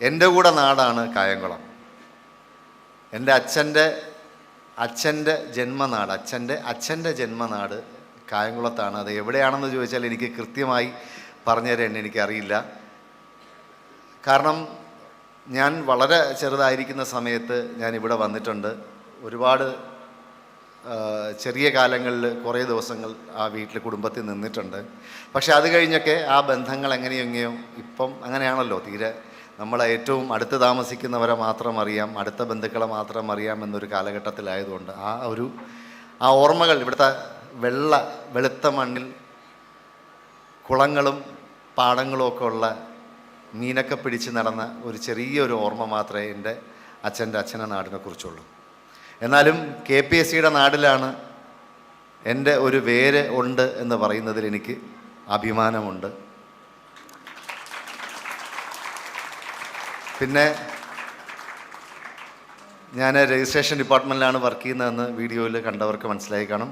എന്റെ കൂടെ നാടാണ് കായംകുളം. എന്റെ അച്ഛന്റെ അച്ഛന്റെ ജന്മനാട് അച്ഛന്റെ അച്ഛന്റെ ജന്മനാട് കായംകുളത്താണ്. അത് എവിടെയാണെന്ന് ചോദിച്ചാൽ എനിക്ക് കൃത്യമായി പറഞ്ഞു തരാൻ എനിക്കറിയില്ല. കാരണം ഞാൻ വളരെ ചെറുതായിരിക്കുന്ന സമയത്ത് ഞാൻ ഇവിടെ വന്നിട്ടുണ്ട്. ഒരുപാട് ചെറിയ കാലങ്ങളിൽ കുറേ ദിവസങ്ങൾ ആ വീട്ടിൽ കുടുംബത്തിൽ നിന്നിട്ടുണ്ട്. പക്ഷേ അത് കഴിഞ്ഞൊക്കെ ആ ബന്ധങ്ങൾ എങ്ങനെയെങ്ങനെയോ എങ്ങനെയോ ഇപ്പം അങ്ങനെയാണല്ലോ തീരെ നമ്മളെ ഏറ്റവും അടുത്ത് താമസിക്കുന്നവരെ മാത്രം അറിയാം അടുത്ത ബന്ധുക്കളെ മാത്രം അറിയാം എന്നൊരു കാലഘട്ടത്തിലായതുകൊണ്ട് ആ ഒരു ആ ഓർമ്മകൾ ഇവിടുത്തെ വെള്ള വെളുത്ത മണ്ണിൽ കുളങ്ങളും പാടങ്ങളും ഒക്കെ ഉള്ള മീനൊക്കെ പിടിച്ച് നടന്ന ഒരു ചെറിയൊരു ഓർമ്മ മാത്രമേ എന്റെ അച്ഛന്റെ അച്ഛനെ നാടിനെ കുറിച്ചുള്ളൂ. എന്നാലും കെ പി എസ് സിയുടെ നാടിലാണ് എന്റെ ഒരു വേര് ഉണ്ട് എന്ന് പറയുന്നതിൽ എനിക്ക് അഭിമാനമുണ്ട്. പിന്നെ ഞാൻ രജിസ്ട്രേഷൻ ഡിപ്പാർട്ട്മെന്റിലാണ് വർക്ക് ചെയ്യുന്നതെന്ന് വീഡിയോയിൽ കണ്ടവർക്ക് മനസ്സിലായി കാണും.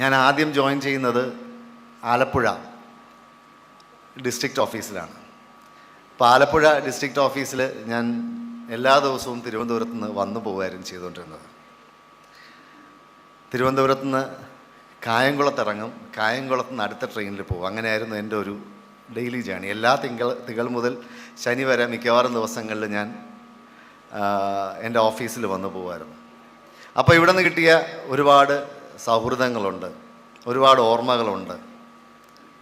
ഞാൻ ആദ്യം ജോയിൻ ചെയ്യുന്നത് ആലപ്പുഴ ഡിസ്ട്രിക്റ്റ് ഓഫീസിലാണ്. അപ്പോൾ ആലപ്പുഴ ഡിസ്ട്രിക്റ്റ് ഓഫീസിൽ ഞാൻ എല്ലാ ദിവസവും തിരുവനന്തപുരത്ത് നിന്ന് വന്നു പോകുമായിരുന്നു ചെയ്തുകൊണ്ടിരുന്നത്. തിരുവനന്തപുരത്ത് നിന്ന് കായംകുളത്ത് ഇറങ്ങും കായംകുളത്ത് നിന്ന് അടുത്ത ട്രെയിനിൽ പോകും. അങ്ങനെയായിരുന്നു എന്റെ ഒരു ഡെയിലി ജേണി എല്ലാ തിങ്കൾ തിങ്കൾ മുതൽ ശനി വരെ മിക്കവാറും ദിവസങ്ങളിൽ ഞാൻ എന്റെ ഓഫീസിൽ വന്നു പോകുമായിരുന്നു. അപ്പോൾ ഇവിടെ നിന്ന് കിട്ടിയ ഒരുപാട് സൗഹൃദങ്ങളുണ്ട്. ഒരുപാട് ഓർമ്മകളുണ്ട്.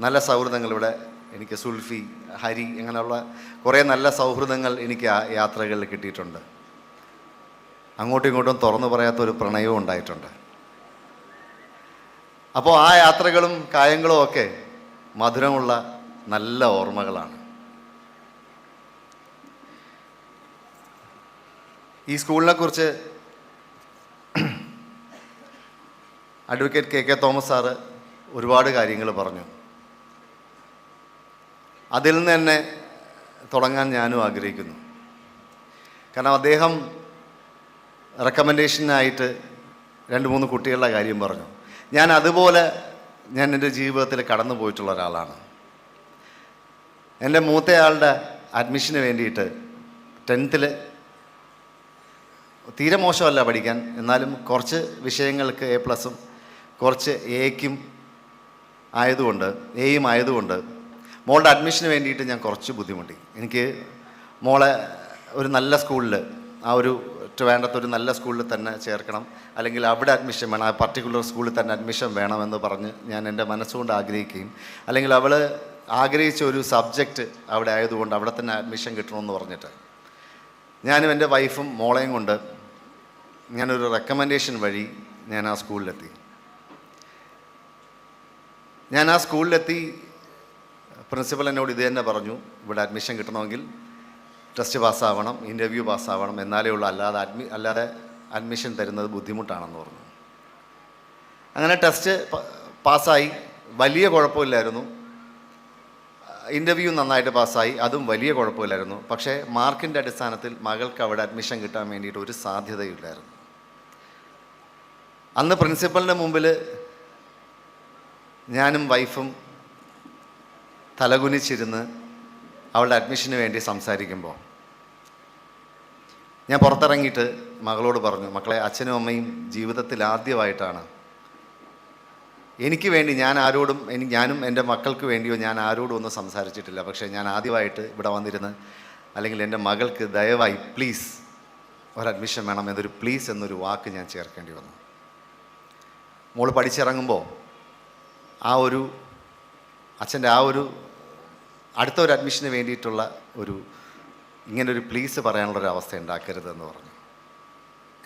നല്ല സൗഹൃദങ്ങൾ ഇവിടെ എനിക്ക് സുൽഫി ഹരി അങ്ങനെയുള്ള കുറേ നല്ല സൗഹൃദങ്ങൾ എനിക്ക് ആ യാത്രകളിൽ കിട്ടിയിട്ടുണ്ട്. അങ്ങോട്ടും ഇങ്ങോട്ടും തുറന്നു പറയാത്ത ഒരു പ്രണയവും ഉണ്ടായിട്ടുണ്ട്. അപ്പോൾ ആ യാത്രകളും കായങ്ങളും ഒക്കെ മധുരമുള്ള നല്ല ഓർമ്മകളാണ്. ഈ സ്കൂളിനെ കുറിച്ച് advocate K K Thomas sir ഒരുപാട് കാര്യങ്ങൾ പറഞ്ഞു. അതിൽ നിന്ന് തന്നെ തുടങ്ങാൻ ഞാനും ആഗ്രഹിക്കുന്നു. കാരണം അദ്ദേഹം റെക്കമെൻഡേഷനായിട്ട് രണ്ട് മൂന്ന് കുട്ടികളുടെ കാര്യം പറഞ്ഞു. ഞാൻ അതുപോലെ ഞാൻ എന്റെ ജീവിതത്തിൽ കടന്നു പോയിട്ടുള്ള ഒരാളാണ്. എന്റെ മൂത്തയാളുടെ അഡ്മിഷന് വേണ്ടിയിട്ട് ടെൻത്തിൽ തീരെ മോശമല്ല പഠിക്കാൻ. എന്നാലും കുറച്ച് വിഷയങ്ങൾക്ക് എ പ്ലസും കുറച്ച് എക്കും ആയതുകൊണ്ട് എയും ആയതുകൊണ്ട് മോളുടെ അഡ്മിഷന് വേണ്ടിയിട്ട് ഞാൻ കുറച്ച് ബുദ്ധിമുട്ടി. എനിക്ക് മോളെ ഒരു നല്ല സ്കൂളിൽ ആ ഒരു വേണ്ടത്ത ഒരു നല്ല സ്കൂളിൽ തന്നെ ചേർക്കണം. അല്ലെങ്കിൽ അവിടെ അഡ്മിഷൻ വേണം ആ പർട്ടിക്കുലർ സ്കൂളിൽ തന്നെ അഡ്മിഷൻ വേണമെന്ന് പറഞ്ഞ് ഞാൻ എന്റെ മനസ്സുകൊണ്ട് ആഗ്രഹിക്കുകയും അല്ലെങ്കിൽ അവൾ ആഗ്രഹിച്ച ഒരു സബ്ജക്റ്റ് അവിടെ ആയതുകൊണ്ട് അവിടെ തന്നെ അഡ്മിഷൻ കിട്ടണമെന്ന് പറഞ്ഞിട്ട്. ഞാനും എന്റെ വൈഫും മോളെയും കൊണ്ട് ഞാനൊരു റെക്കമെൻഡേഷൻ വഴി ഞാൻ ആ സ്കൂളിലെത്തി. ഞാൻ ആ സ്കൂളിലെത്തി പ്രിൻസിപ്പൽ എന്നോട് ഇത് തന്നെ പറഞ്ഞു ഇവിടെ അഡ്മിഷൻ കിട്ടണമെങ്കിൽ ടെസ്റ്റ് പാസ്സാവണം ഇന്റർവ്യൂ പാസ്സാവണം എന്നാലേ ഉള്ളൂ. അല്ലാതെ അഡ്മി അല്ലാതെ അഡ്മിഷൻ തരുന്നത് ബുദ്ധിമുട്ടാണെന്ന് പറഞ്ഞു. അങ്ങനെ ടെസ്റ്റ് പാസ്സായി വലിയ കുഴപ്പമില്ലായിരുന്നു. ഇന്റർവ്യൂ നന്നായിട്ട് പാസ്സായി. അതും വലിയ കുഴപ്പമില്ലായിരുന്നു. പക്ഷേ മാർക്കിന്റെ അടിസ്ഥാനത്തിൽ മകൾക്ക് അവിടെ അഡ്മിഷൻ കിട്ടാൻ വേണ്ടിയിട്ട് ഒരു സാധ്യതയില്ലായിരുന്നു. അന്ന് പ്രിൻസിപ്പലിന്റെ മുമ്പിൽ ഞാനും വൈഫും തലകുനിച്ചിരുന്ന് അവളുടെ അഡ്മിഷന് വേണ്ടി സംസാരിക്കുമ്പോൾ ഞാൻ പുറത്തിറങ്ങിയിട്ട് മകളോട് പറഞ്ഞു മക്കളെ അച്ഛനും അമ്മയും ജീവിതത്തിൽ ആദ്യമായിട്ടാണ് എനിക്ക് വേണ്ടി ഞാൻ ആരോടും എനിക്ക് ഞാനും എന്റെ മക്കൾക്ക് വേണ്ടിയോ ഞാൻ ആരോടും ഒന്നും സംസാരിച്ചിട്ടില്ല. പക്ഷേ ഞാൻ ആദ്യമായിട്ട് ഇവിടെ വന്നിരുന്ന് അല്ലെങ്കിൽ എന്റെ മകൾക്ക് ദയവായി പ്ലീസ് ഒരു അഡ്മിഷൻ വേണം എന്നൊരു പ്ലീസ് എന്നൊരു വാക്ക് ഞാൻ ചേർക്കേണ്ടി വന്നു. മോൾ പഠിച്ചിറങ്ങുമ്പോൾ ആ ഒരു അച്ഛന്റെ ആ ഒരു അടുത്ത ഒരു അഡ്മിഷന് വേണ്ടിയിട്ടുള്ള ഒരു ഇങ്ങനൊരു പ്ലീസ് പറയാനുള്ള ഒരു അവസ്ഥ ഉണ്ടാക്കരുതെന്ന് പറഞ്ഞു.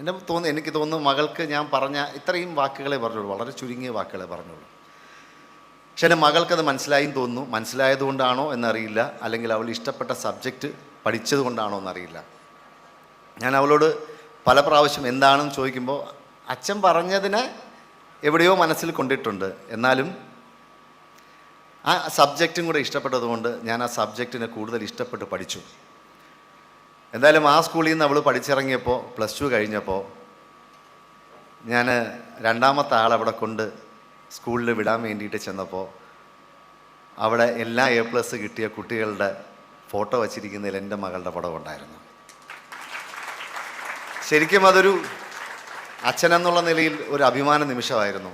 എന്റെ തോന്നുന്നു എനിക്ക് തോന്നുന്നു മകൾക്ക് ഞാൻ പറഞ്ഞ ഇത്രയും വാക്കുകളെ പറഞ്ഞുള്ളൂ. വളരെ ചുരുങ്ങിയ വാക്കുകളെ പറഞ്ഞുള്ളൂ. പക്ഷേ എന്റെ മകൾക്കത് മനസ്സിലായും തോന്നുന്നു. മനസ്സിലായതുകൊണ്ടാണോ എന്നറിയില്ല. അല്ലെങ്കിൽ അവൾ ഇഷ്ടപ്പെട്ട സബ്ജക്റ്റ് പഠിച്ചത് കൊണ്ടാണോ എന്നറിയില്ല. ഞാൻ അവളോട് പല പ്രാവശ്യം എന്താണെന്ന് ചോദിക്കുമ്പോൾ അച്ഛൻ പറഞ്ഞതിനെ എവിടെയോ മനസ്സിൽ കൊണ്ടിട്ടുണ്ട്. എന്നാലും ആ സബ്ജക്റ്റും കൂടെ ഇഷ്ടപ്പെട്ടതുകൊണ്ട് ഞാൻ ആ സബ്ജക്റ്റിനെ കൂടുതൽ ഇഷ്ടപ്പെട്ട് പഠിച്ചു. എന്തായാലും ആ സ്കൂളിൽ നിന്ന് അവൾ പഠിച്ചിറങ്ങിയപ്പോൾ പ്ലസ് ടു കഴിഞ്ഞപ്പോൾ ഞാൻ രണ്ടാമത്തെ ആളവിടെ കൊണ്ട് സ്കൂളിൽ വിടാൻ വേണ്ടിയിട്ട് ചെന്നപ്പോൾ അവിടെ എല്ലാ എ പ്ലസ് കിട്ടിയ കുട്ടികളുടെ ഫോട്ടോ വച്ചിരിക്കുന്നതിൽ എന്റെ മകളുടെ പടം ഉണ്ടായിരുന്നു. ശരിക്കും അതൊരു അച്ഛനെന്നുള്ള നിലയിൽ ഒരു അഭിമാന നിമിഷമായിരുന്നു.